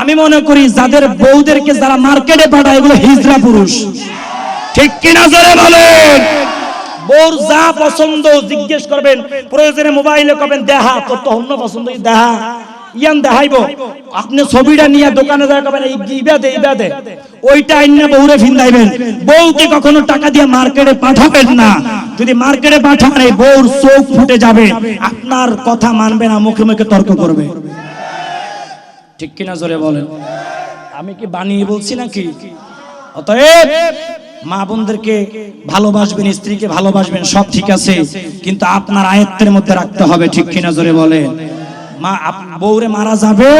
আমি মনে করি যাদের বউদেরকে যারা মার্কেটে পাঠায় এগুলো হিজড়া পুরুষ। ঠিক কিনা জোরে বলেন? বউর যা পছন্দ জিজ্ঞেস করবেন, প্রয়োজনে মোবাইলে করবেন দেহা, তোর তো অন্য পছন্দ দেহা। ইয়ান দেখাইবো। আপনি ছবিটা নিয়ে দোকানে যায় কবেন, এই ইবা দে ইবা দে ওইটা আইনা বউরে ফিন্দাইবেন। বউকে কখনো টাকা দিয়ে মার্কেটে পাঠাবেন না। যদি মার্কেটে পাঠান, এই বউর চোখ ফুটে যাবে। আপনার কথা মানবে না, মুখে মুখে তর্ক করবে। ঠিক কিনা জোরে বলেন? আমি কি বানিয়ে বলছি নাকি? অতএব মা বোনদেরকে ভালোবাসবেন, স্ত্রীকে ভালোবাসবেন, সব ঠিক আছে, কিন্তু আপনার আয়ত্তের মধ্যে রাখতে হবে, ঠিক কিনা জোরে বলে মা বউরে মারা যাবে,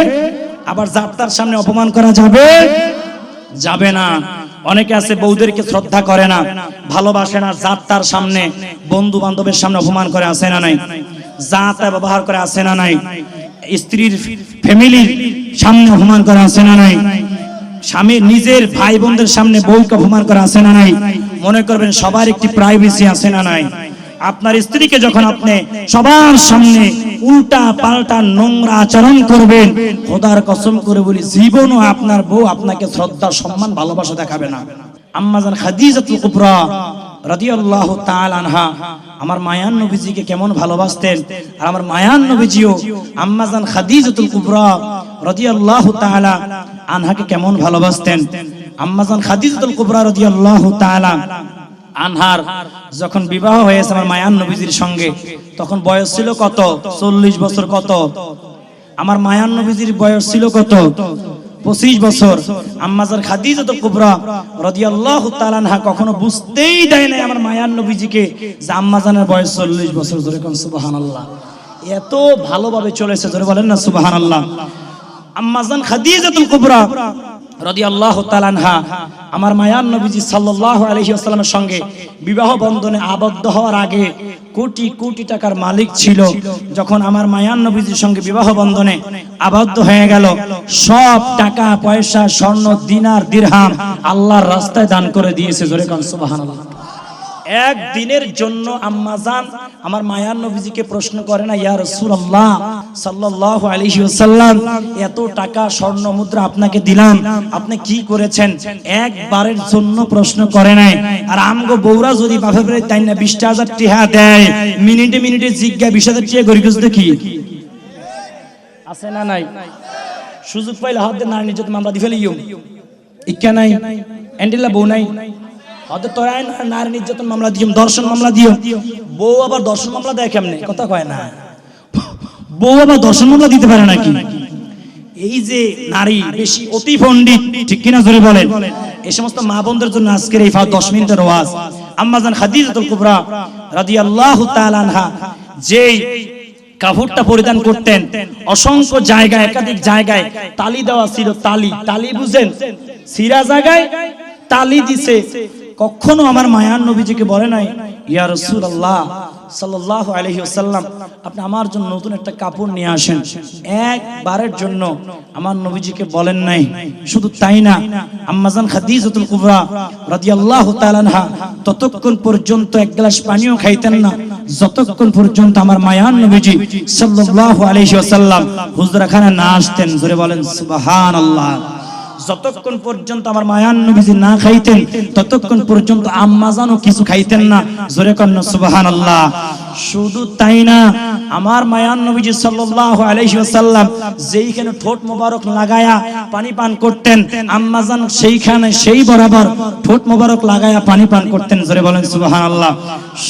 আবার যাত্রার সামনে অপমান করা যাবে যাবে না। অনেকে আছে বউদেরকে শ্রদ্ধা করে না, ভালোবাসে না যাত্রার সামনে বন্ধু বান্ধবের সামনে অপমান করে আসে না নাই? জাতা ব্যবহার করে আসে না নাই? স্ত্রীর ফ্যামিলির সামনে অপমান করে আসে না নাই? স্বামী নিজের ভাই বোনদের সামনে বউকে অপমান করা আছে না নাই? মনে করবেন সবার একটি প্রাইভেসি আছে না নাই? আপনার স্ত্রীকে যখন আপনি সবার সামনে উল্টা পাল্টা নোংরা আচরণ করবেন, খোদার কসম করে বলি, জীবনও আপনার বউ আপনাকে শ্রদ্ধা, সম্মান, ভালোবাসা দেখাবে না। আম্মাজান খাদিজাতুল কুবরা রাদিয়াল্লাহু আনহা, আমার মায়ান নবীজিকে কেমন ভালোবাসতেন। আর আমার মায়ান নবীজিও আম্মাজান খাদিজাতুল কুবরা রাদিয়াল্লাহু তাআলা আনহাকে কেমন ভালোবাসতেন। আম্মাজান খাদিজাতুল কুবরা রাদিয়াল্লাহু তাআলা আনহার যখন বিবাহ হয়েছে আমার মায়ান নবীজির সঙ্গে, তখন বয়স ছিল কত? চল্লিশ বছর কত? আমার মায়ান নবীজির বয়স ছিল কত? পঁচিশ বছর। আম্মাজার খাদিজাত কুবরা রাদিয়াল্লাহু তাআলা আনহা কখনো বুঝতেই দেয় নাই আমার মায়ার নবীজিকে যে আম্মাজানের বয়স চল্লিশ বছর ধরে কোন সুবহানাল্লাহ। এত ভালোভাবে চলেছে, ধরে বলেন না সুবহানাল্লাহ। আম্মাজান খাদিজাতুল কুবরা আমার মায়ান নবীজি সাল্লাহ সঙ্গে বিবাহ বন্ধনে আবদ্ধ হওয়ার আগে কোটি কোটি টাকার মালিক ছিল। যখন আমার মায়ান নবীজির সঙ্গে বিবাহ বন্ধনে আবদ্ধ হয়ে গেল, সব টাকা, পয়সা, স্বর্ণ, দিনার, দিরহাম আল্লাহর রাস্তায় দান করে দিয়েছে। জোরে কান সুবহানাল্লাহ। এক দিনের জন্য আম্মাজান আমার মায়ার নবীজিকে প্রশ্ন করে না, ইয়া রাসূলুল্লাহ, সাল্লাল্লাহু আলাইহি ওয়াসাল্লাম, এত টাকা স্বর্ণ মুদ্রা আপনাকে দিলাম, আপনি কি করেছেন? একবারের জন্য প্রশ্ন করে নাই। আর আমগো বউরা যদি বাপে বেড়ে তাই না 20000 টাকা দেয়, মিনিটে মিনিটে জিজ্ঞা 20000 টাকা গরি গজ দেখি আছে না নাই? সুযোগ পাইলে হাত নারী নির্যাতন মামলা দি ফেলিও। ইচ্ছা নাই? এন্ডিলা বউ নাই? হয়তো তোরাই নারী নির্যাতন মামলা দিও, দর্শন মামলা দিও। বউ আবার দর্শন মামলা দেয় কেমনে? কথা কয় না। বউ আবার দর্শন মামলা দিতে পারে নাকি? এই যে নারী বেশি অতি পণ্ডিত, ঠিক কিনা জোরে বলেন? এই সমস্ত মা বোনদের জন্য আজকের এই দশ মিনিটের ওয়াজ। আম্মাজান খাদিজাতুল কুবরা রাদিয়াল্লাহু তাআলা আনহা যেই কাপড়টা পরিধান করতেন, অসংখ্য জায়গায়, একাধিক জায়গায় তালি দেওয়া ছিল, তালি তালি বুঝেন? সিরা জায়গায় তালি দিছে কখনো আমার মায়ার নবীজিকে বলে নাই, ইয়া রাসূলুল্লাহ সাল্লাল্লাহু আলাইহি ওয়াসাল্লাম, আপনি আমার জন্য নতুন একটা কাপড় নিয়ে আসেন। একবারের জন্য আমার নবীজিকে বলেন নাই। শুধু তাই না আম্মাজান খাদিজাতুল কুবরা রাদিয়াল্লাহু তাআলা ততক্ষণ পর্যন্ত এক গ্লাস পানিও খাইতেন না। যতক্ষণ পর্যন্ত আমার মায়ান নবীজি সাল্লাল্লাহু আলাইহি ওয়াসাল্লাম হুজরাখানা না আসতেন জোরে বলেন, সুবহানাল্লাহ। যতক্ষণ পর্যন্ত আমার মায়ান নবীজি না খাইতেন, ততক্ষণ পর্যন্ত আম্মাজানও কিছু খাইতেন না। জোরে কন্যা সুবাহান আল্লাহ শুধু তাই না, আমার মায়ান নবীজি সাল্লাল্লাহু আলাইহি ওয়াসাল্লাম যেইখানে ঠোঁট মোবারক লাগায়া পানি পান করতেন আম্মাজান সেইখানে সেই বরাবর ঠোঁট মোবারক লাগায়া পানি পান করতেন, জোরে বলেন সুবহানাল্লাহ।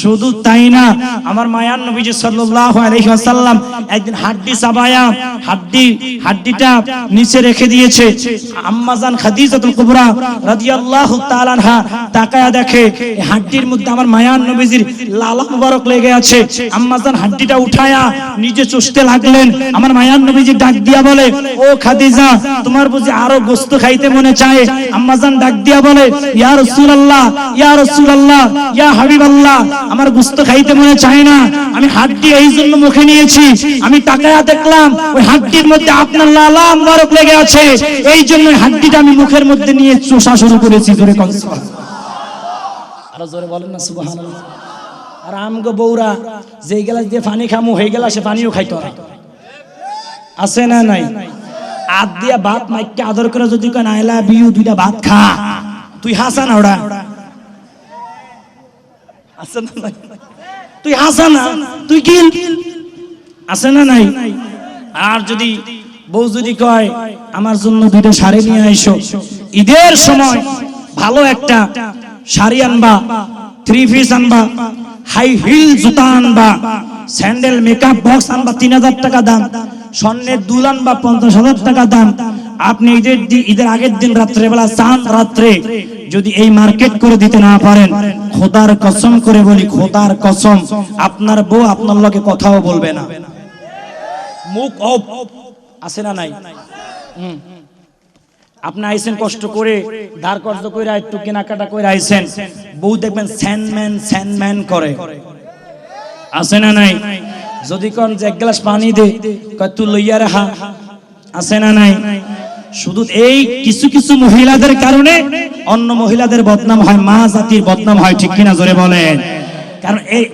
শুধু তাই না, আমার মায়ান নবীজি সাল্লাল্লাহু আলাইহি ওয়াসাল্লাম একদিন হাড্ডি চাবায়া, হাড্ডি, হাড্ডিটা নিচে রেখে দিয়েছে। আম্মাজান খাদিজাতুল কুবরা রাদিয়াল্লাহু তাআলা তাকায়া দেখে হাড্ডির মধ্যে আমার মায়ান নবীজির লালা মোবারক লেগে আছে। আম্মাজান হাড্ডিটা উঠায়া নিজে চুষতে লাগলেন। আমার মায়ান নবীজি ডাক দিয়া বলে, ও খাদিজা, তোমার বুঝি আরও গোস্ত খাইতে মনে চায়? আম্মাজান ডাক দিয়া বলে, ইয়া রাসূলুল্লাহ ইয়া রাসূলুল্লাহ, ইয়া হাবিবাল্লাহ, আমার গোস্ত খাইতে মনে চায় না। আমি হাড্ডি এই জন্য মুখে নিয়েছি। আমি তাকায়া দেখলাম, ওই হাড্ডির মধ্যে আপনার লালা মুবারক লেগে আছে। এই জন্য হাড্ডিটা আমি মুখের মধ্যে নিয়ে চোষা শুরু করেছি। জোরে কন আরও জোরে বলেন না, সুবহানাল্লাহ। আর আমগো বউরা যেই গেলাস দিয়ে পানি খামু হয়ে গেলা সে পানিও খাইতো না আছে না নাই? আদ দিয়া ভাত মাইকে আদর করে যদি কয় আই লাভ দুইটা ভাত খা। তুই হাসা না ওরা। আছে না নাই? তুই হাসা না? তুই কিল? আছে না নাই? আর যদি বউ যদি কয়, আমার জন্য দুইটা শাড়ি নিয়ে আইসো। ঈদের সময় ভালো একটা শাড়ি আনবা থ্রি পিস আনবা হাই হিল জুতা আনবা স্যান্ডেল, মেকআপ বক্স আনবা তিন হাজার টাকা দাম, স্বর্ণের দুল আনবা পঞ্চাশ হাজার টাকা দাম। আপনি ঈদের ঈদের আগের দিন রাত্রেবেলা চাঁদ রাত্রে যদি এই মার্কেট করে দিতে না পারেন, খোদার কসম করে বলি, খোদার কসম, আপনার বউ আপনার লগে কথাও বলবে না। মুখ অফ, আছে না নাই? হুম। আপনি আইছেন কষ্ট করে ধার কর্জ করে, একটু কেনাকাটা করে আইছেন। বউ দেখবেন স্যানম্যান স্যানম্যান করে। আছে না নাই? যদি কোন এক গ্লাস পানি দে, কয়, তুই লইয়া রাখা। আছে না নাই? শুধু এই কিছু কিছু মহিলাদের কারণে অন্য মহিলাদের বদনাম হয়, মা জাতির বদনাম হয়, ঠিক কিনা জোরে বলেন? কারণ এই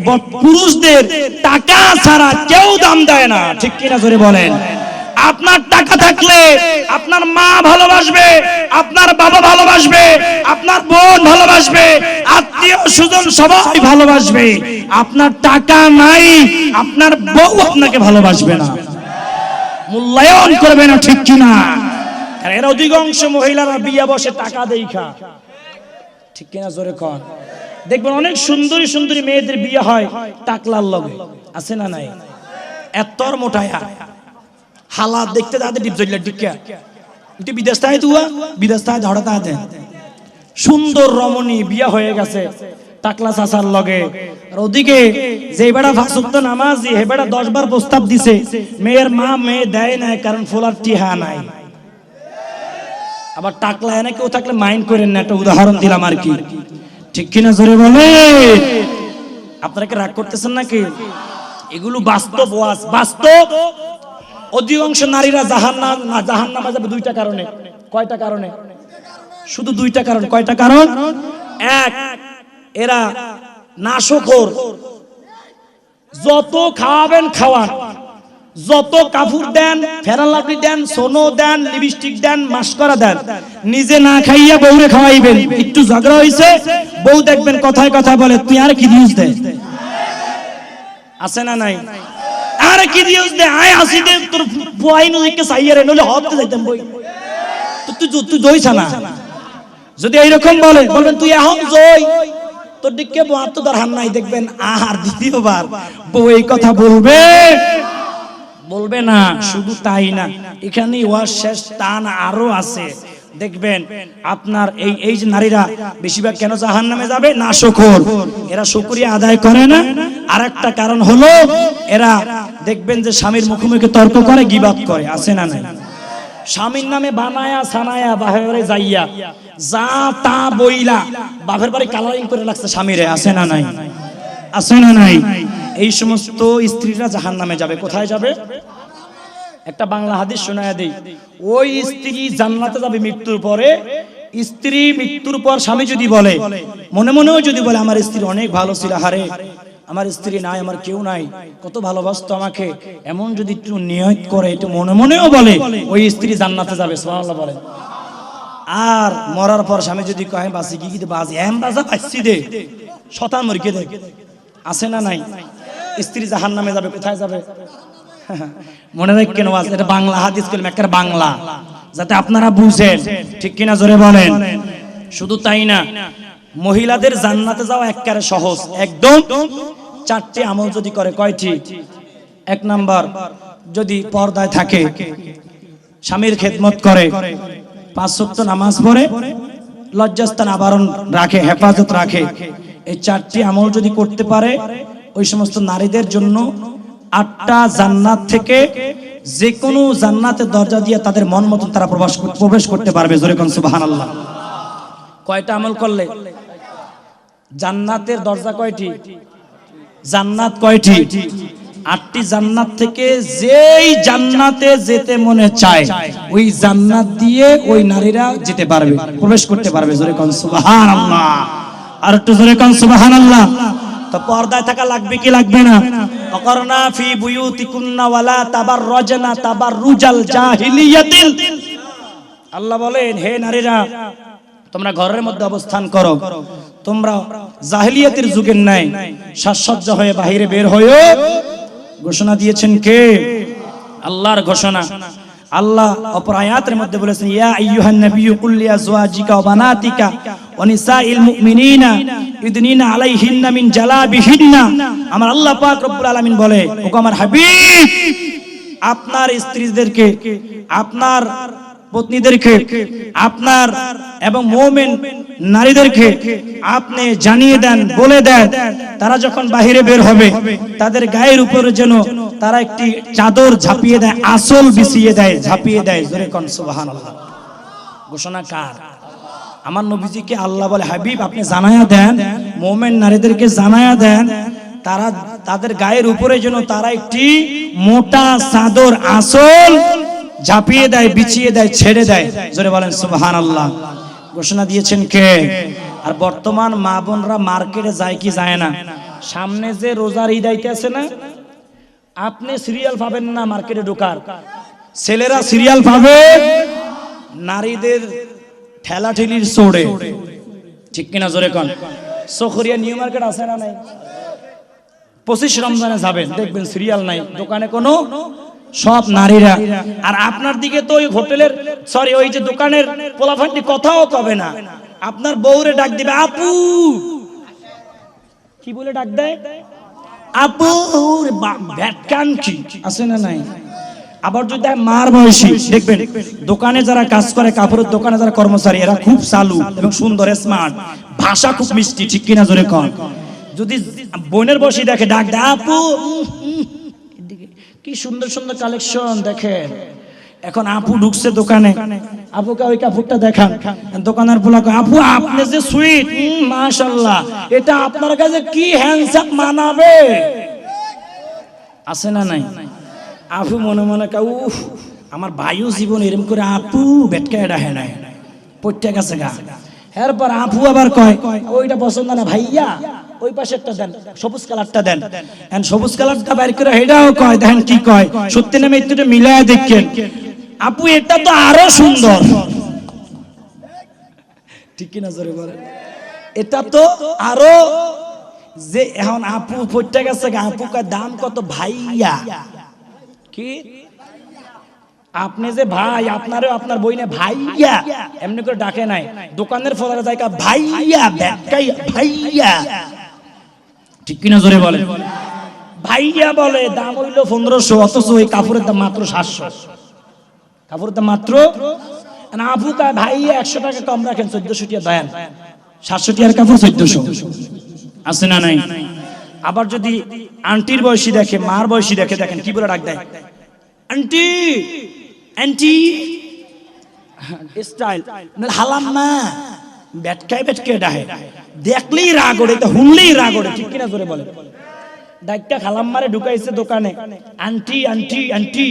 পুরুষদের টাকা ছাড়া কেউ দাম দেয় না, ঠিক কিনা জোরে বলেন? আপনার টাকা থাকলে আপনার মা ভালোবাসবে, আপনার বাবা ভালোবাসবে, আপনার বোন ভালোবাসবে, আত্মীয় স্বজন সবাই ভালোবাসবে। আপনার টাকা নাই, আপনার বউ আপনাকে ভালোবাসবে না। মূল্যায়ন করবে না, ঠিক কিনা? এর অধিকাংশ মহিলারা বিয়ে বসে টাকা দেখা ঠিক কিনা জোরে কন? দেখবেন অনেক সুন্দরী সুন্দরী মেয়েদের বিয়ে হয় টাকলার লগে। আছে না নাই? এতর মোটায়া। হালাত দেখতে তাদের ডিপ জলিয়া ডিকা এটি বিদেশ তাই তুয়া বিদেশ তাই ধরা তাই সুন্দর রমণী বিয়া হয়ে গেছে টাকলা চাচার লগে। আর ওদিকে যে বেড়া ফাঁসুক্ত নামাজ, হে বেড়া দশ বার প্রস্তাব দিছে, মেয়ের মা মেয়ে দেয় নাই, কারণ ফোলার টিহা নাই। আবার টাকলা এনে কেউ থাকলে মাইন্ড করেন না, একটা উদাহরণ দিলাম আর কি। ঠিক কিনা বলে? আপনারা কি রাগ করতেছেন নাকি? এগুলো বাস্তব বাস্তব অধিকাংশ নারীরা জাহান না জাহান নামা যাবে দুইটা কারণে। কয়টা কারণে? শুধু দুইটা কারণ। কয়টা কারণ? এক, এরা নাশকর যত খাওয়াবেন, খাওয়ান। যত কাপড় দেন ফেরান দেন, সোনো দেন, লিপস্টিক দেন, মাস্করা দেন, নিজে না খাইয়া বউরে খাওয়াইবেন। একটু ঝগড়া হইছে, বউ দেখবেন কথায় কথা বলে, তুই আর কি দিউস দে? আছে না নাই? আরে কি আয় আসি দে, তোর হতে যাইতাম বই। তো তুই তুই দইছ না? যদি এইরকম বলে, বলবেন তুই এখন জয় তোর দিকে বউ তো হান নাই, দেখবেন আর দ্বিতীয়বার বউ এই কথা বলবে। বলবে না, শুধু তাই না, এখানে ওয়ার শেষ, টান আরও আছে। দেখবেন আপনার এই এই যে নারীরা বেশিরভাগ কেন জাহান নামে যাবে? না, শকর। এরা শুকরিয়া আদায় করে না। আর একটা কারণ হলো, এরা দেখবেন যে স্বামীর মুখোমুখি তর্ক করে, গিবাদ করে। আছে না নাই? স্বামীর নামে বানায়া, সানায়া বাহেরে যাইয়া যা তা বইলা বাপের বাড়ি কালারিং করে লাগছে স্বামীরে। আছে না নাই? আছে না নাই? এই সমস্ত স্ত্রীরা জাহান নামে যাবে। কোথায় যাবে? একটা বাংলা হাদিস শোনায় দেই। ওই স্ত্রী জান্নাতে যাবে মৃত্যুর পরে, স্ত্রী মৃত্যুর পর স্বামী যদি বলে, মনে মনেও যদি বলে, আমার স্ত্রী অনেক ভালো ছিল, হারে, আমার স্ত্রী নাই, আমার কেউ নাই, কত ভালোবাসতো আমাকে। এমন যদি একটু নিয়ত করে, একটু মনে মনেও বলে, ওই স্ত্রী জান্নাতে যাবে, সুবহানাল্লাহ বলে। আর মরার পর স্বামী যদি কহে, বাসি কি কি বাসি, এম বাজা পাইছি দে, শতান মরিকে দে। আছে না নাই? স্ত্রী জাহান নামে যাবে, কোথায় যাবে? মনে রাখেন ওয়াজ, এটা বাংলা, হাদিস কলম একটা বাংলা। যাতে আপনারা বুঝেন, ঠিক কিনা জোরে বলেন? শুধু তাই না, মহিলাদের জান্নাতে যাওয়া একবারে সহজ। একদম চারটি আমল যদি করে, কয়টি? এক নাম্বার, যদি পর্দায় থাকে, স্বামীর খেদমত করে, পাঁচ সপ্ত নামাজ পড়ে, লজ্জাস্থান আবরণ রাখে, হেফাজত রাখে, এই চারটি আমল যদি করতে পারে, ওই সমস্ত নারীদের জন্য আটটা জান্নাত থেকে যে কোনো জান্নাতের দরজা দিয়ে তাদের মন মতন তারা প্রবেশ প্রবেশ করতে পারবে। জোরে সুবহানাল্লাহ। কয়টা আমল করলে? জান্নাতের দরজা কয়টি? জান্নাত কয়টি? আটটি জান্নাত থেকে যেই জান্নাতে যেতে মনে চায়, ওই জান্নাত দিয়ে ওই নারীরা যেতে পারবে, প্রবেশ করতে পারবে। জোরে কোন সুবহানাল্লাহ। আর একটু জোরে কোন সুবহানাল্লাহ। তো পর্দায় থাকা লাগবে কি লাগবে না? অকরনা ফি বুয়ুতিকুন্না ওয়ালা তাবাররাজনা তাবাররুজাল জাহিলিয়াতিল। আল্লাহ বলেন, হে নারীরা, তোমরা ঘরের মধ্যে অবস্থান করো। তোমরা জাহিলিয়াতের যুগের নাই সাজসজ্জ হয়ে বাহিরে বের হয়েও ঘোষণা দিয়েছেন কে? আল্লাহর ঘোষণা। আল্লাহ অপর আয়াতের মধ্যে বলেছেন, ইয়া আইয়ুহান নাবিয়্যু, কুল লিআজওয়াজিকা ওয়া বানাতিকা ওয়া নিসাইল মুমিনিনা ইদনিনা আলাইহিন্না মিন জালাবিহিন্না। আমার আল্লাহ পাক রব্বুল আলামিন বলে, ওগো আমার হাবিব, আপনার স্ত্রীদেরকে, আপনার পত্নীদেরকে, আপনার এবং মোমেন নারীদেরকে আপনি জানিয়ে দেন, বলে দেন, তারা যখন বাহিরে বের হবে, তাদের গায়ের উপরে যেন তারা একটি চাদর ঝাঁপিয়ে দেয় আসল বিছিয়ে দেয়, ঝাঁপিয়ে দেয়। জোরে কন, সুবহানাল্লাহ। ঘোষণা কার? আমার নবীজিকে আল্লাহ বলে, হাবিব, আপনি জানায়া দেন, মোমেন নারীদেরকে জানায়া দেন, তারা তাদের গায়ের উপরে যেন তারা একটি মোটা চাদর আসল ঝাঁপিয়ে দেয়, বিছিয়ে দেয়, ছেড়ে দেয়। জোরে বলেন সুবহান আল্লাহ ঘোষণা দিয়েছেন কে? আর বর্তমান মা বোনরা মার্কেটে যায় কি যায় না? সামনে যে রোজার ঈদ আইতেছে না আপনি সিরিয়াল পাবেন না মার্কেটে ঢোকার। ছেলেরা সিরিয়াল পাবে নারীদের ঠেলা ঠেলির সোড়ে ঠিক কিনা জোরে কন? সখরিয়া নিউ মার্কেট আছে না নাই? পঁচিশ রমজানে যাবেন দেখবেন সিরিয়াল নাই। দোকানে কোনো সব নারীরা। আর আপনার দিকে তো ওই হোটেলের সরি ওই যে দোকানের পোলাফান্টি কথাও কবে না। আপনার বউরে ডাক দিবে আপু! কি বলে ডাক দেয়? আপু ওরে ভ্যাটকান আছে না নাই? আবার যদি মার বয়সী, দেখবেন দোকানে যারা কাজ করে, কাপড়ের দোকানে যারা কর্মচারী, এরা খুব চালু এবং সুন্দর স্মার্ট ভাষা খুব মিষ্টি, ঠিক কিনা জোরে কন? যদি বোনের বয়সী দেখে, ডাক দেয় আপু কি সুন্দর সুন্দর কালেকশন দেখেন। এখন আপু ঢুকছে দোকানে। আপুকে ওই কাপড়টা দেখান। দোকানের পোলা আপু, আপনি যে সুইট মাশাল্লাহ এটা আপনার কাছে কি হ্যান্ডসাম মানাবে? আছে না নাই? আপু মনে মনে কা, উফ, আমার বায়ু জীবন এরম করে আপু বেটকা এটা হ্যাঁ নাই পড়তে গেছে গা। এরপর আপু আবার কয়, ওইটা পছন্দ না ভাইয়া, ওই পাশে একটা দেন, সবুজ কালারটা দেন। এন্ড সবুজ কালারটা বাইর করে এটাও কয়, দেখেন কি কয়, সত্যি নামে একটু মিলায় দেখেন। আপু এটা তো আরও সুন্দর। ঠিক কিনা জোরে বলেন এটা তো আরও যে এখন আপু পড়তে গেছে গা, আপু দাম কত ভাইয়া? কি? আপনি যে ভাই আপনারও আপনার বইনে ভাইয়া। এমনি করে ডাকে নাই। দোকানের ফলার জায়গা ভাইয়া ভাইয়া। ঠিক কিনা জোরে বলে ভাইয়া বলে দাম হইল পনেরোশো অথচ ওই কাপড়ের দাম মাত্র সাতশো। কাপড়ের দাম মাত্র। না, আপু কয় ভাইয়া একশো টাকা কম রাখেন, চোদ্দশো টিয়া দেন। সাতশো টিয়ার কাপড় চোদ্দশো। আছে না নাই? আবার যদি আন্টির বয়সী দেখে, মার বয়সী দেখে, দেখেন, কি বলে ডাক দেয়? আন্টি! আন্টি! স্টাইল। হালাম না। বেটকায় বেটকে ডাহে। দেখলেই রাগ ওড়ে তো হুনলেই রাগ ওড়ে, ঠিক কিনা জোরে বলে? ডাইকটা খালাম মারে ঢুকাইছে দোকানে। Aunty aunty aunty.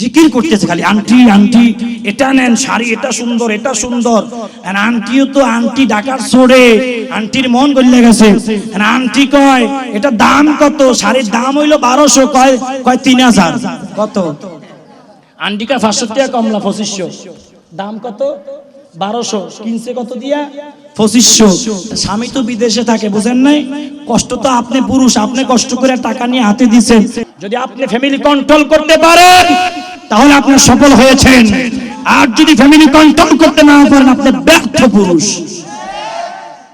জিকির করতেছে খালি, আন্টি আন্টি, এটা নেন শাড়ি, এটা সুন্দর এটা সুন্দর। আন্টিও তো আন্টি ডাকার ছোড়ে আন্টির মন গলে গেছে। আন্টি কয়, এটা দাম কত? শাড়ির দাম হইল বারোশো, কয় কয় তিন হাজার। কত? আন্টিকা পাঁচশো টাকা কমলা, পঁচিশশো। দাম কত? বারোশো। কিনছে কত দিয়া? স্বামী তো বিদেশে থাকে, বুঝেন নাই? কষ্ট তো আপনি পুরুষ, আপনি কষ্ট করে টাকা নিয়ে হাতে দিচ্ছেন যদি আপনি ফ্যামিলি কন্ট্রোল করতে পারেন, তাহলে আপনি সফল হয়েছেন। আর যদি ফ্যামিলি কন্ট্রোল করতে না পারেন, আপনি ব্যর্থ পুরুষ।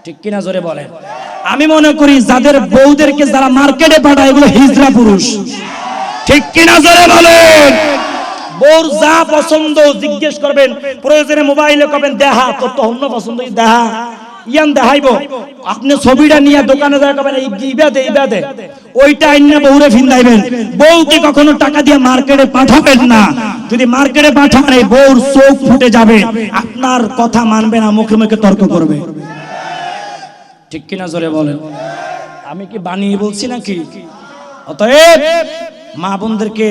ঠিক কিনা জোরে বলেন? আমি মনে করি যাদের বউদেরকে যারা মার্কেটে পাঠায়, এগুলো হিজড়া পুরুষ। ঠিক কিনা জোরে বলেন? বউর যা পছন্দ জিজ্ঞেস করবেন, প্রয়োজনে মোবাইলে কবেন, দেহা তোর তো অন্য পছন্দ দেহা। ইয়ান দেখাইব, আপনি ছবিটা নিয়ে দোকানে কবেন, এই ওইটা আইনা বউরে ফিন্দাইবেন। বউকে কখনো টাকা দিয়ে মার্কেটে পাঠাবেন না। যদি মার্কেটে পাঠান, এই বউর চোখ ফুটে যাবে। আপনার কথা মানবে না, মুখে মুখে তর্ক করবে। ঠিক কিনা জোরে বলেন? আমি কি বানিয়ে বলছি নাকি? অতএব মা বোনদেরকে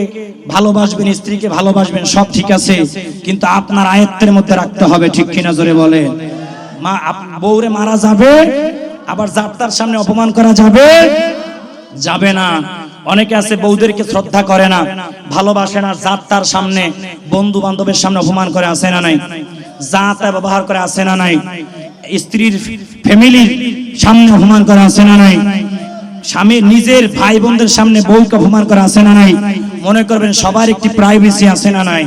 ভালোবাসবেন, স্ত্রীকে ভালোবাসবেন, সব ঠিক আছে, কিন্তু আপনার আয়ত্তের মধ্যে রাখতে হবে, ঠিক কিনা জোরে বলে মা বউরে মারা যাবে, আবার যাত্রার সামনে অপমান করা যাবে যাবে না। অনেকে আছে বউদেরকে শ্রদ্ধা করে না, ভালোবাসে না যাত্রার সামনে বন্ধু বান্ধবের সামনে অপমান করে আসে না নাই? জাতা ব্যবহার করে আসে না নাই? স্ত্রীর ফ্যামিলির সামনে অপমান করে আসে না নাই? স্বামী নিজের ভাই বোনদের সামনে বউকে অপমান করে আসে না নাই? মনে করবেন সবার একটি প্রাইভেসি আছে না নাই?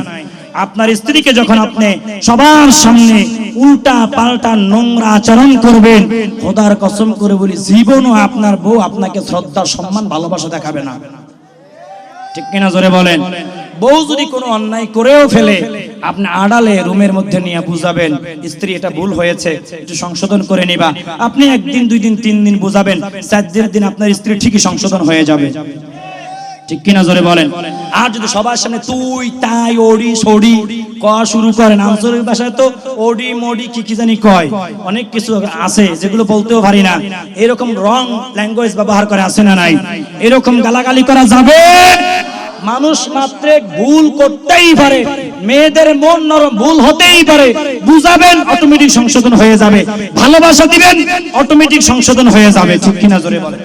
আপনার স্ত্রীকে যখন আপনি সবার সামনে উল্টা পাল্টা নোংরা আচরণ করবেন, খোদার কসম করে বলি, জীবনও আপনার বউ আপনাকে শ্রদ্ধা, সম্মান, ভালোবাসা দেখাবে না। ঠিক কিনা জোরে বলেন? বউ যদি কোনো অন্যায় করেও ফেলে আপনি আড়ালে রুমের মধ্যে নিয়ে বুঝাবেন, স্ত্রী এটা ভুল হয়েছে, একটু সংশোধন করে নিবা। আপনি একদিন, দুই দিন, তিন দিন বুঝাবেন চার দিনের দিন আপনার স্ত্রী ঠিকই সংশোধন হয়ে যাবে। ঠিক কিনা জোরে বলেন? আর যদি সবার সামনে তুই, তাই, ওড়ি কয়া শুরু করেন আঞ্চলিক ভাষায় তো ওডি কি কি জানি কয়, অনেক কিছু আছে যেগুলো বলতেও পারি না। এরকম রং ল্যাঙ্গুয়েজ ব্যবহার করে আছে না নাই? এরকম গালাগালি করা যাবে? মানুষ মাত্র ভুল করতেই পারে। মেয়েদের মন নরম ভুল হতেই পারে। বুঝাবেন অটোমেটিক সংশোধন হয়ে যাবে। ভালোবাসা দিবেন অটোমেটিক সংশোধন হয়ে যাবে। ঠিক কিনা জোরে বলেন।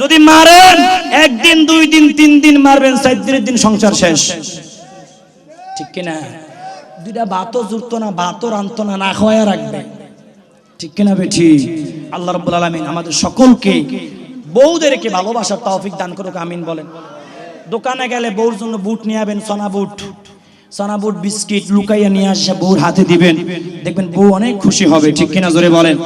যদি মারেন, একদিন, দুই দিন, তিন দিন মারবেন চার দিনের দিন সংসার শেষ। ঠিক কিনা? দুইটা বাতও জুড়তো না বাতও রানতো না না খাওয়াই রাখবে। ঠিক কিনা বেঠি? আল্লাহ রব্বুল আলমিন আমাদের সকলকে, বউদেরকে ভালোবাসার তৌফিক দান করুক, আমিন বলেন। দোকানে গেলে বউর জন্য বুট নিয়ে যাবেন সোনা বুট। সোনা বুট, বিস্কিট লুকাইয়া নিয়ে আসে, বউর হাতে দিবেন। দেখবেন বউ অনেক খুশি হবে, ঠিক কিনা জোরে বলেন।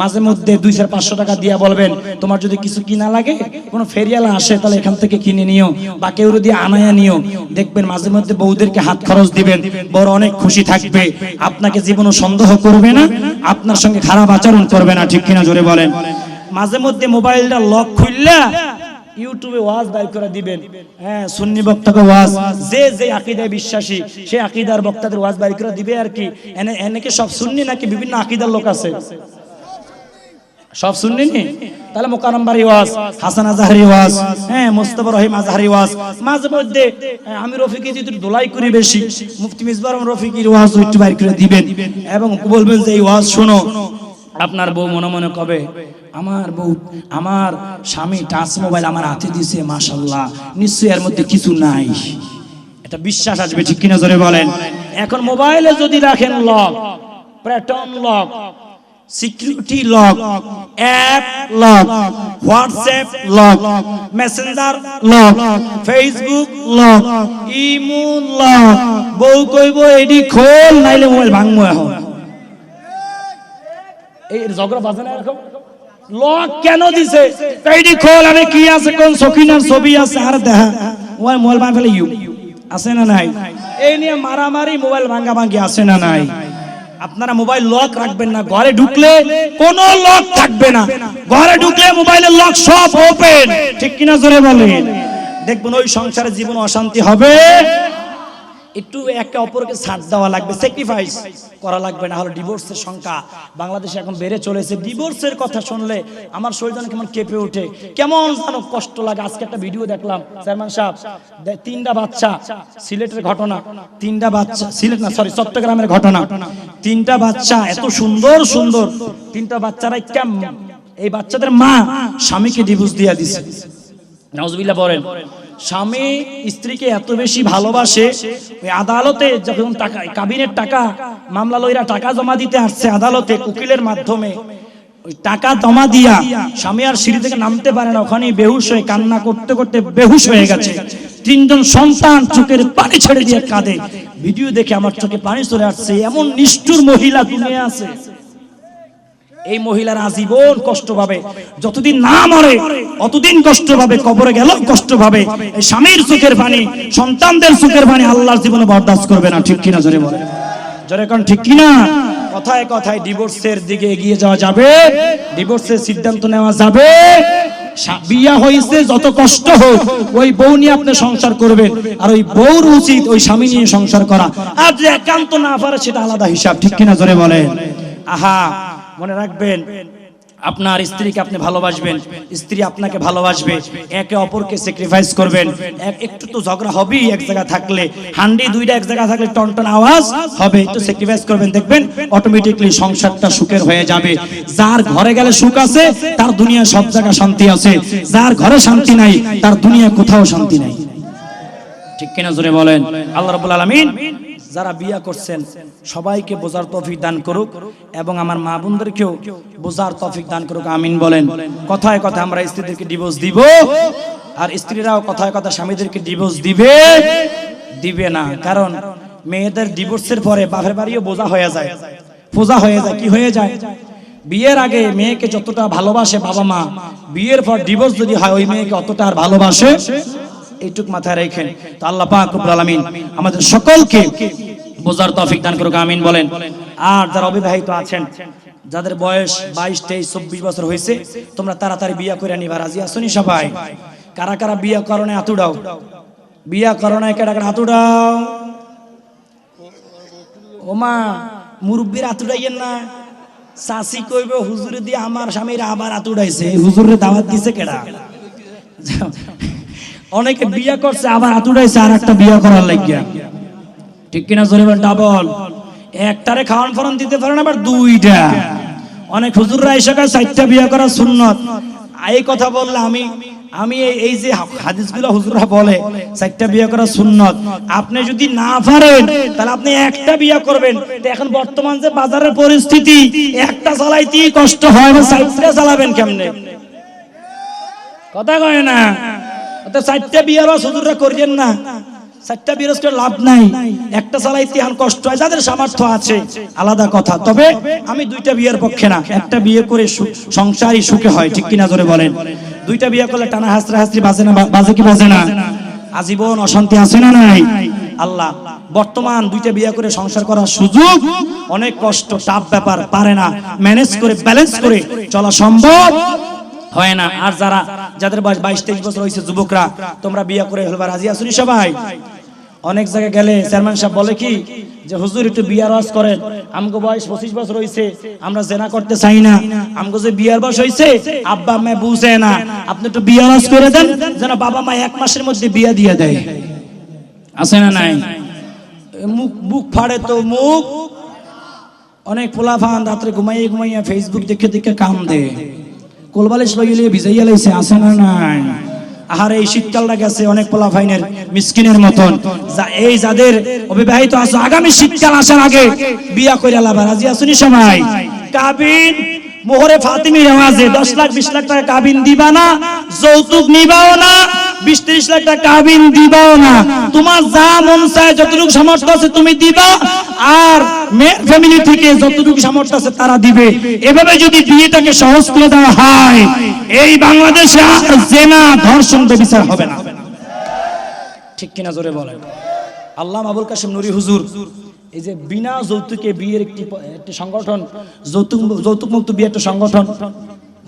মাঝে মধ্যে দুই চার পাঁচশো টাকা দিয়া বলবেন, তোমার যদি কিছু কিনা লাগে, কোনো ফেরিয়ালা আসে, তাহলে এখান থেকে কিনে নিও, বা কেউ যদি আনায়া নিও। দেখবেন মাঝে মধ্যে বউদেরকে হাত খরচ দিবেন বড় অনেক খুশি থাকবে। আপনাকে জীবনও সন্দেহ করবে না, আপনার সঙ্গে খারাপ আচরণ করবে না, ঠিক কিনা জোরে বলেন। মাঝে মধ্যে মোবাইলটা লক খুললা ইউটিউবে ওয়াজ দায় করে দিবেন। হ্যাঁ সুন্নি বক্তাকে ওয়াজ। যে যে আকীদায় বিশ্বাসী সে আকীদার বক্তাদের ওয়াজ বাড়ি করে দিবে আর কি। এনে এনে কি সব সুন্নি নাকি বিভিন্ন আকীদার লোক আছে? সব তাহলে মোকারম বাড়ি ওয়াজ, হাসান ওয়াজ হ্যাঁ মোস্তফা রহিম ওয়াজ। মাঝে মধ্যে আমি রফিকি যদি দোলাই করি বেশি, মুফতি মিসবার রফিকির ওয়াজ একটু বাইর করে দিবেন। এবং বলবেন যে এই ওয়াজ শোনো। আপনার বউ মনে মনে কবে? আমার বউ আমার স্বামী টাচ মোবাইল আমার হাতে দিছে মাশাল্লাহ নিশ্চয়ই এর মধ্যে কিছু নাই। এটা বিশ্বাস আসবে ঠিক কিনা জোরে বলেন? এখন মোবাইলে যদি রাখেন lock pattern lock security lock app lock WhatsApp lock Messenger lock Facebook lock imo lock বউ কইব এডি খোল নাইলে মোবাইল ভাঙবো এখন। আপনারা মোবাইল লক রাখবেন না, ঘরে ঢুকলে কোনো লক থাকবে না। ঘরে ঢুকলে মোবাইলের লক সব ওপেন ঠিক কিনা জোরে বলেন? দেখবেন ওই সংসারে জীবন অশান্তি হবে। একটু একে অপরকে ছাড় দেওয়া লাগবে স্যাক্রিফাইস করা লাগবে না, হলে ডিভোর্সের সংখ্যা। বাংলাদেশে এখন বেড়ে চলেছে ডিভোর্সের কথা শুনলে আমার শরীর কেমন কেঁপে ওঠে। কেমন যেন কষ্ট লাগে, আজকে একটা ভিডিও দেখলাম, চেয়ারম্যান সাহেব তিনটা বাচ্চা, সিলেটের ঘটনা, তিনটা বাচ্চা, সিলেট না সরি চট্টগ্রামের ঘটনা। তিনটা বাচ্চা, এত সুন্দর সুন্দর, তিনটা বাচ্চারা কেম, এই বাচ্চাদের মা স্বামীকে ডিভোর্স দিয়ে দিছে। নজবিল্লা বলেন স্বামী স্ত্রীকে এত বেশি ভালোবাসে, ওই আদালতে যখন টাকা কাবিনের টাকা, মামলা লইরা টাকা জমা দিতে আসছে আদালতে উকিলের মাধ্যমে, ওই টাকা জমা দিয়া স্বামী আর সিঁড়ি থেকে নামতে পারে না ওখানে বেহুশ হয়ে কান্না করতে করতে বেহুশ হয়ে গেছে। তিনজন সন্তান চোখের পানি ছেড়ে দিয়ে কাঁদে। ভিডিও দেখে আমার চোখে পানি চলে আসছে, এমন নিষ্ঠুর মহিলা দুনিয়া আছে। এই মহিলার আজীবন কষ্ট পাবে। যতদিন না মরে, অতদিন কষ্ট পাবে। কবরে গেল কষ্ট পাবে। এই স্বামীর চোখের পানি, সন্তানদের চোখের পানি আল্লাহর জীবনে বরদাস্ত করবে না। ঠিক কিনা জোরে বলে জোরে কোন ঠিক কিনা? কথায় কথায় ডিভোর্সের দিকে এগিয়ে যাওয়া যাবে। ডিভোর্সের সিদ্ধান্ত নেওয়া যাবে। বিয়া হয়েছে, যত কষ্ট হোক, ওই বউ নিয়ে আপনি সংসার করবেন। আর ওই বউর উচিত ওই স্বামী নিয়ে সংসার করা। আর যে একান্ত না পারে, সেটা আলাদা হিসাব। ঠিক কিনা জোরে বলেন? আহা মনে রাখবেন, আপনার স্ত্রীকে আপনি ভালোবাসবেন, স্ত্রী আপনাকে ভালোবাসবে, একে অপরকে স্যাক্রিফাইস করবেন। এক- একটু তো ঝগড়া হবেই এক জায়গায় থাকলে, হান্ডি দুইটা এক জায়গায় থাকলে টনটন আওয়াজ হবে, একটু স্যাক্রিফাইস করবেন, দেখবেন অটোমেটিকলি সংসারটা সুখের হয়ে যাবে। যার ঘরে গেলে সুখ আছে, তার দুনিয়া সব জায়গায় শান্তি আছে। যার ঘরে শান্তি নাই, তার দুনিয়া কোথাও শান্তি নাই। ঠিক কিনা জোরে বলেন? আল্লাহ রাব্বুল আলামিন যারা বিয়া করছেন, সবাইকে বোঝার তৌফিক দান করুক এবং আমার মা বোনদেরকেও বোঝার তৌফিক দান করুক, আমিন বলেন। কথায় কথা আমরা স্ত্রীদেরকে ডিভোর্স দিব আর স্ত্রীরাও কথায় কথা স্বামীদেরকে ডিভোর্স দিবে দিবে না। কারণ মেয়েদের ডিভোর্সের পরে বাপের বাড়িও বোঝা হয়ে যায়। বোঝা হয়ে যায়, কি হয়ে যায়? বিয়ের আগে মেয়েকে যতটা ভালোবাসে বাবা মা, বিয়ের পর ডিভোর্স যদি হয়, ওই মেয়েকে অতটা আর ভালোবাসে এইটুক মাথায় রেখেন। তো আল্লাহ পাক আলামিন আমাদের সকলকে বোঝার তৌফিক দান করুক, আমিন বলেন। আর যারা অবিবাহিত আছেন, যাদের বয়স বাইশ, তেইশ, চব্বিশ বছর হয়েছে, তোমরা তাড়াতাড়ি বিয়া করে নিবা, রাজি আসনি সবাই? কারা কারা বিয়া করণে আতুডাও বিয়া করণে কেডা কেডা আতুডাও ওমা, মুরব্বীর আতুডাইয়েন না। চাষি কইবে, হুজুরে দিয়ে আমার স্বামীর আবার আতুডাইছে হুজুরে দাওয়াত দিছে কেডা? অনেকে বিয়ে করছে, আবার আতুড়াইছে আর একটা বিয়ে করার লাগিয়া। ঠিক কিনা জোরে ডাবল। একটারে খাওয়ান ফরন দিতে পারে না, আবার দুইটা। অনেক হুজুররা এসে কয়, চারটা বিয়ে করা সুন্নত। এই কথা বললে আমি আমি এই- যে হাদিসগুলো হুজুররা বলে, চারটা বিয়ে করা সুন্নত। আপনি যদি না পারেন, তাহলে আপনি একটা বিয়ে করবেন। এখন বর্তমান যে বাজারের পরিস্থিতি, একটা চালাইতেই কষ্ট হয় চারটা চালাবেন কেমনে? কথা কয় না? চারটা করিয়েন না। চারটা করে লাভ নাই। একটা চালাইতে এখন কষ্ট হয়, যাদের সামর্থ্য আছে, আলাদা কথা। তবে আমি দুইটা বিয়ের পক্ষে না, একটা বিয়ে করে সংসারই সুখে হয়, ঠিক কিনা বলেন? দুইটা বিয়ে করলে টানা বাজে না বাজে কি বাজে না? আজীবন অশান্তি আছে না নাই? আল্লাহ, বর্তমান দুইটা বিয়ে করে সংসার করার সুযোগ অনেক কষ্ট, টাফ ব্যাপার, পারে না। ম্যানেজ করে, ব্যালেন্স করে চলা সম্ভব। হয় না। আর যারা যাদের বয়স বাইশ, তেইশ বছর হয়েছে যুবকরা, তোমরা বিয়ে করে হলবা রাজি আসুনি সবাই? অনেক জায়গায় গেলে চেয়ারম্যান সাহেব বলে কি, যে হুজুর একটু বিয়ার ওয়াজ করেন। আমগো বয়স পঁচিশ বছর হয়েছে আমরা জেনা করতে চাই না। আমগো যে বিয়ার বয়স হয়েছে আব্বা মা বুঝে না। আপনি একটু বিয়ার ওয়াজ করে দেন, যেন বাবা মা এক মাসের মধ্যে বিয়া দিয়ে দেয়। আছে না নাই? মুখ বুক ফাড়ে তো মুখ। অনেক পোলাফান রাত্রে ঘুমাইয়ে ঘুমাইয়া ফেসবুক দেখে দেখে কাম দে কোলবালিশ লইলে ভিজাইয়া লাইছে, আছে না নাই? আহার, এই শীতকালটা গেছে, অনেক পোলা ফাইনের মিসকিনের মতন। যা, এই যাদের অবিবাহিত আছে, আগামী শীতকাল আসার আগে বিয়া কইরা লাভ রাজি আসুনি সময়? কাবিন, মোহরে ফাতিমি রেওয়াজে দশ লাখ, বিশ লাখ টাকা কাবিন দিবা না, যৌতুক নিবাও না। বিশ ত্রিশ লাখ টাকা দিবাও না। তোমার যা মন চায়, যতটুকু সামর্থ্য আছে তুমি দিবা। আর ফ্যামিলি থেকে যতটুকু সামর্থ্য আছে তারা দিবে। এভাবে যদি বিয়েটাকে সহজ করে দেওয়া হয়, এই বাংলাদেশে জেনা ধর্ষণ বিচার হবে না। ঠিক কিনা জোরে আল্লাহ আবুল কাসিম নুরি হুজুর, এই যে বিনা যৌতুকে বিয়ের একটি একটি সংগঠন, যৌতুক যৌতুক মুক্ত বিয়ে একটা সংগঠন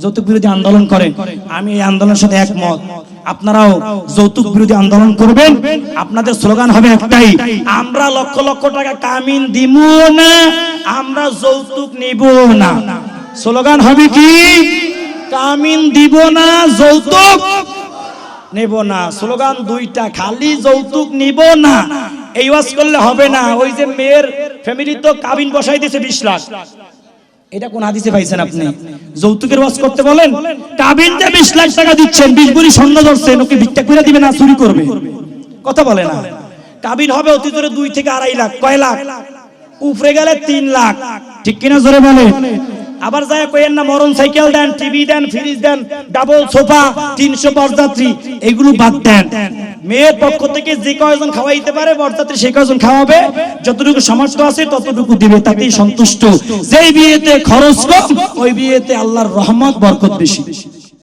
যৌতুক বিরোধী আন্দোলন করে আমি এই আন্দোলনের সাথে একমত। আপনারাও যৌতুক বিরোধী আন্দোলন করবেন। আপনাদের স্লোগান হবে একটাই, আমরা লক্ষ লক্ষ টাকা কামিন দিব না, আমরা যৌতুক নিব না। স্লোগান হবে কি? কামিন দিব না, যৌতুক নেব না। স্লোগান দুইটা, খালি যৌতুক নিব না। এই ওয়াজ করলে হবে না। ওই যে মেয়ের ফ্যামিলি তো কাবিন বসাই দিয়েছে বিশ লাখ। এটা কোন হাদিসে পাইছেন আপনি? যৌতুকের ওয়াজ করতে বলেন কাবিনতে বিশ লাখ টাকা দিচ্ছেন, বিশ বুড়ি স্বর্ণ ধরছেন, ওকে ভিক্ষা করে দিবে না, চুরি করবে? কথা বলে না। কাবিন হবে অতি জোরে দুই থেকে আড়াই লাখ, কয় লাখ? উপরে গেলে তিন লাখ। ঠিক কিনা জোরে বলে আবার যায় কইেন না, মরণ সাইকেল দেন, টিভি দেন, ফ্রিজ দেন, ডাবল সোফা, তিনশো বরযাত্রী, এগুলো বাদ দেন। মেয়ের পক্ষ থেকে যে কয়জন খাওয়াইতে পারে, বরযাত্রী সে কয়জন খাওয়াবে? যতটুকু সামর্থ্য আছে, ততটুকু দিবে, তাতেই সন্তুষ্ট। যেই বিয়েতে খরচ কম, ওই বিয়েতে আল্লাহর রহমত, বরকত বেশি।